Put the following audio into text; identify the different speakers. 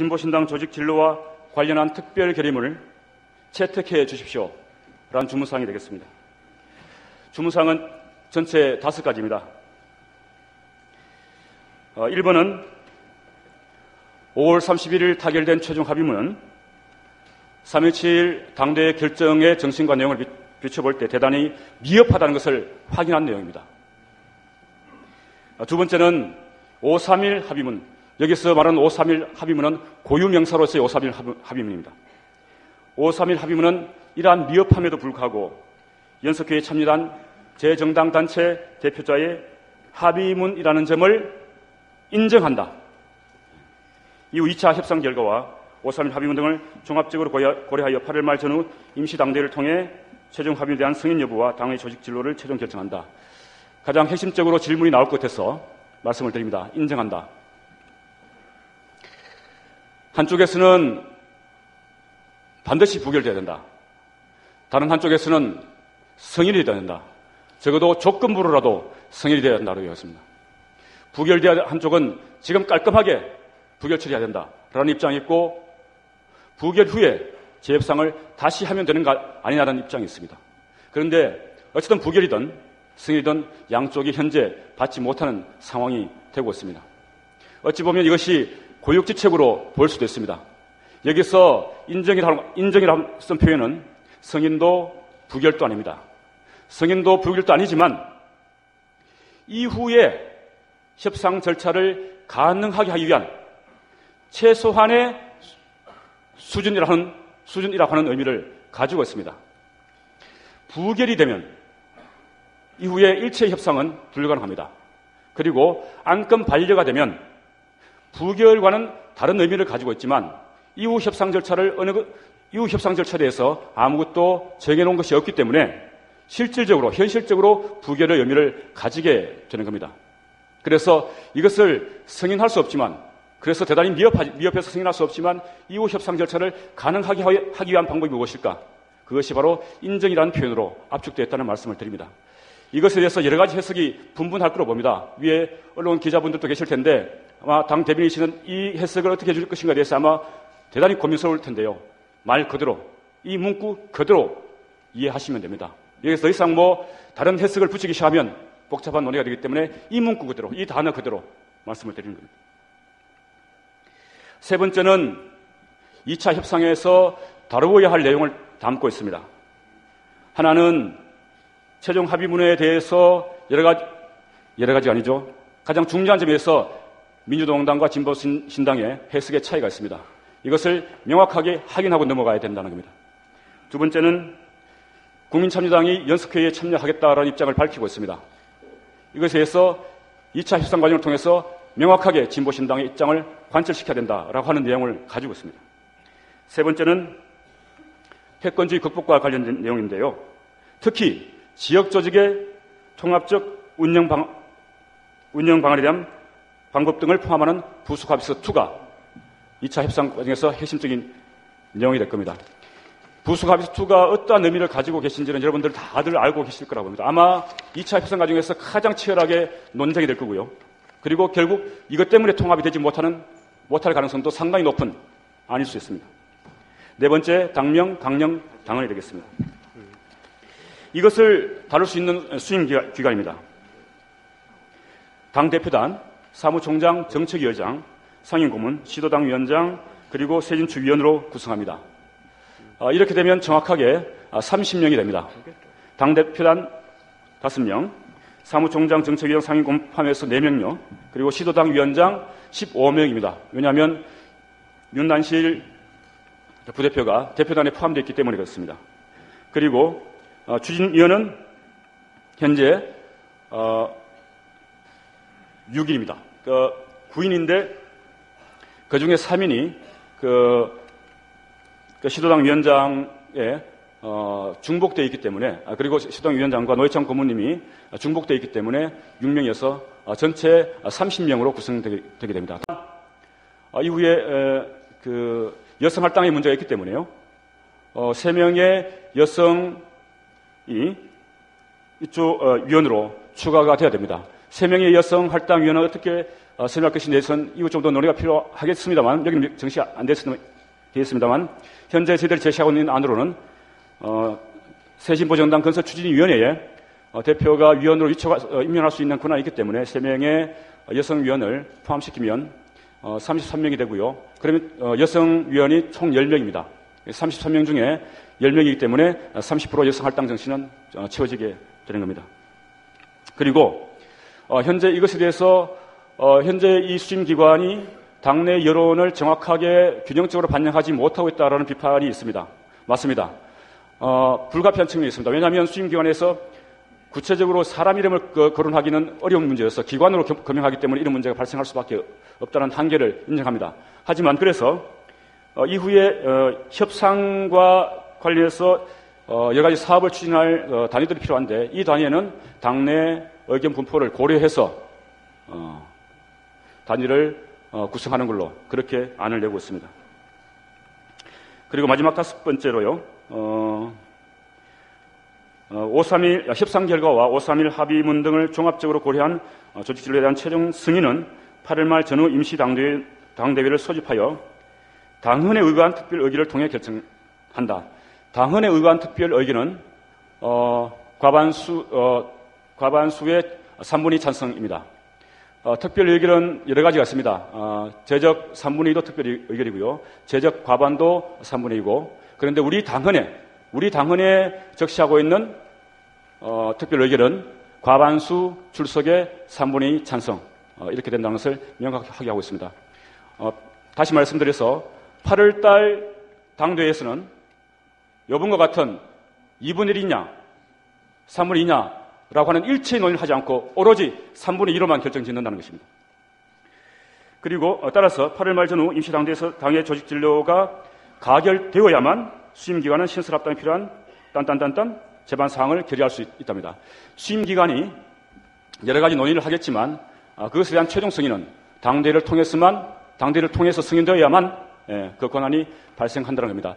Speaker 1: 진보신당 조직 진로와 관련한 특별 결의문을 채택해 주십시오. 라는 주문사항이 되겠습니다. 주문사항은 전체 다섯 가지입니다. 어, 1번은 5월 31일 타결된 최종 합의문은 3.17 당대의 결정의 정신과 내용을 비춰볼 때 대단히 미흡하다는 것을 확인한 내용입니다. 어, 두 번째는 5.3.1 합의문, 여기서 말하는 5.3.1 합의문은 고유명사로서의 5.3.1 합의문입니다. 5.3.1 합의문은 이러한 미흡함에도 불구하고 연석회에 참여한 재정당 단체 대표자의 합의문이라는 점을 인정한다. 이후 2차 협상 결과와 5.3.1 합의문 등을 종합적으로 고려하여 8월 말 전후 임시당대를 통해 최종 합의에 대한 승인 여부와 당의 조직 진로를 최종 결정한다. 가장 핵심적으로 질문이 나올 것 같아서 말씀을 드립니다. 인정한다. 한쪽에서는 반드시 부결돼야 된다. 다른 한쪽에서는 성인이 되어야 된다. 적어도 조건부로라도 성인이 되어야 된다고 얘기했습니다. 부결돼야 한쪽은 지금 깔끔하게 부결 처리해야 된다라는 입장이 있고 부결 후에 재협상을 다시 하면 되는 거 아니냐는 입장이 있습니다. 그런데 어쨌든 부결이든 승이든 양쪽이 현재 받지 못하는 상황이 되고 있습니다. 어찌 보면 이것이 고육지책으로 볼 수도 있습니다. 여기서 인정이라는, 인정이라는 쓴 표현은 성인도 부결도 아닙니다. 성인도 부결도 아니지만 이후에 협상 절차를 가능하게 하기 위한 최소한의 수준이라는 수준이라고 하는 의미를 가지고 있습니다. 부결이 되면 이후에 일체 협상은 불가능합니다. 그리고 안건 반려가 되면 부결과는 다른 의미를 가지고 있지만 이후 협상 절차를 어느 그, 이후 협상 절차에 대해서 아무것도 정해놓은 것이 없기 때문에 실질적으로 현실적으로 부결의 의미를 가지게 되는 겁니다. 그래서 이것을 승인할 수 없지만 그래서 대단히 미흡하, 미흡해 서 승인할 수 없지만 이후 협상 절차를 가능하게 하기 위한 방법이 무엇일까? 그것이 바로 인정이라는 표현으로 압축되었다는 말씀을 드립니다. 이것에 대해서 여러 가지 해석이 분분할 거로 봅니다. 위에 언론 기자분들도 계실 텐데 아마 당 대변인이시는 이 해석을 어떻게 해줄 것인가에 대해서 아마 대단히 고민스러울 텐데요. 말 그대로 이 문구 그대로 이해하시면 됩니다. 여기서 더 이상 뭐 다른 해석을 붙이기 시작하면 복잡한 논의가 되기 때문에 이 문구 그대로 이 단어 그대로 말씀을 드리는 겁니다. 세 번째는 2차 협상에서 다루어야 할 내용을 담고 있습니다. 하나는 최종 합의문에 대해서 여러 가지, 여러 가지가 아니죠. 가장 중요한 점에서 민주동당과 진보신당의 해석의 차이가 있습니다. 이것을 명확하게 확인하고 넘어가야 된다는 겁니다. 두 번째는 국민참여당이 연석회의에 참여하겠다는 입장을 밝히고 있습니다. 이것에 대해서 2차 협상 과정을 통해서 명확하게 진보신당의 입장을 관철시켜야 된다라고 하는 내용을 가지고 있습니다. 세 번째는 패권주의 극복과 관련된 내용인데요. 특히 지역 조직의 통합적 운영 방, 운영 방안에 대한 방법 등을 포함하는 부수합의서 2가 2차 협상 과정에서 핵심적인 내용이 될 겁니다. 부수합의서 2가 어떠한 의미를 가지고 계신지는 여러분들 다들 알고 계실 거라고 봅니다. 아마 2차 협상 과정에서 가장 치열하게 논쟁이 될 거고요. 그리고 결국 이것 때문에 통합이 되지 못하는, 못할 가능성도 상당히 높은 아닐 수 있습니다. 네 번째, 당명, 강령, 당원이 되겠습니다. 이것을 다룰 수 있는 수행 기관입니다. 당 대표단, 사무총장, 정책위원장, 상임고문, 시도당 위원장, 그리고 세진추위원으로 구성합니다. 아, 이렇게 되면 정확하게 30명이 아, 됩니다. 당대표단 5명, 사무총장 정책위원 상임고문 포함해서 4명요. 그리고 시도당 위원장 15명입니다. 왜냐하면 윤난실 부대표가 대표단에 포함되어 있기 때문에 그렇습니다. 그리고 어, 추진위원은 현재 어, 6인입니다. 그 9인인데 그 중에 3인이 그, 그 시도당 위원장에 어, 중복되어 있기 때문에 아, 그리고 시도당 위원장과 노회찬 고모님이 중복되어 있기 때문에 6명이어서 어, 전체 30명으로 구성되게 됩니다. 어, 이후에 에, 그 여성 할당의 문제가 있기 때문에요. 어, 3명의 여성이 이쪽 어, 위원으로 추가가 되어야 됩니다. 3명의 여성 할당 위원은 어떻게 어, 설명할 것인 대해서는 이후 좀 더 논의가 필요하겠습니다만 여기 정시 안 됐습니다만 현재 저희들이 제시하고 있는 안으로는 어, 새신보정당 건설 추진위원회에 어, 대표가 위원으로 위촉 어, 임명할 수 있는 권한이 있기 때문에 3명의 여성 위원을 포함시키면 어, 33명이 되고요. 그러면 어, 여성 위원이 총 10명입니다. 33명 중에 10명이기 때문에 30% 여성 할당 정신은 어, 채워지게 되는 겁니다. 그리고 어, 현재 이것에 대해서 어, 현재 이 수임기관이 당내 여론을 정확하게 균형적으로 반영하지 못하고 있다는 비판이 있습니다. 맞습니다. 어, 불가피한 측면이 있습니다. 왜냐하면 수임기관에서 구체적으로 사람 이름을 거론하기는 어려운 문제여서 기관으로 검명하기 때문에 이런 문제가 발생할 수밖에 없다는 한계를 인정합니다. 하지만 그래서 어, 이후에 어, 협상과 관련해서 어, 여러 가지 사업을 추진할 어, 단위들이 필요한데 이 단위에는 당내 의견 분포를 고려해서 어, 단위를 어, 구성하는 걸로 그렇게 안을 내고 있습니다. 그리고 마지막 다섯 번째로요. 어, 531 어, 협상 결과와 531 합의문 등을 종합적으로 고려한 어, 조직 진로에 대한 최종 승인은 8월 말 전후 임시 당대회, 당대회를 소집하여 당헌에 의거한 특별 의기를 통해 결정한다. 당헌에 의거한 특별 의기는 어, 과반수 어, 과반수의 3분의 찬성입니다. 어, 특별 의결은 여러 가지가 있습니다. 어, 제적 3분의 2도 특별 의결이고요. 제적 과반도 3분의 2고 그런데 우리 당헌에 우리 당헌에 적시하고 있는 어, 특별 의결은 과반수 출석의 3분의 2 찬성 어, 이렇게 된다는 것을 명확하게 하고 있습니다. 어, 다시 말씀드려서 8월 달 당대회에서는 여분과 같은 2분의 1이냐 3분의 2냐 라고 하는 일체의 논의를 하지 않고 오로지 3분의 1로만 결정 짓는다는 것입니다. 그리고 어, 따라서 8월 말 전후 임시당대에서 당의 조직 진료가 가결되어야만 수임기관은 신설합당이 필요한 딴딴딴딴 재반 사항을 결의할 수 있, 답니다 수임기관이 여러 가지 논의를 하겠지만 아, 그것에 대한 최종 승인은 당대를 통해서만 당대를 통해서 승인되어야만 예, 그 권한이 발생한다는 겁니다.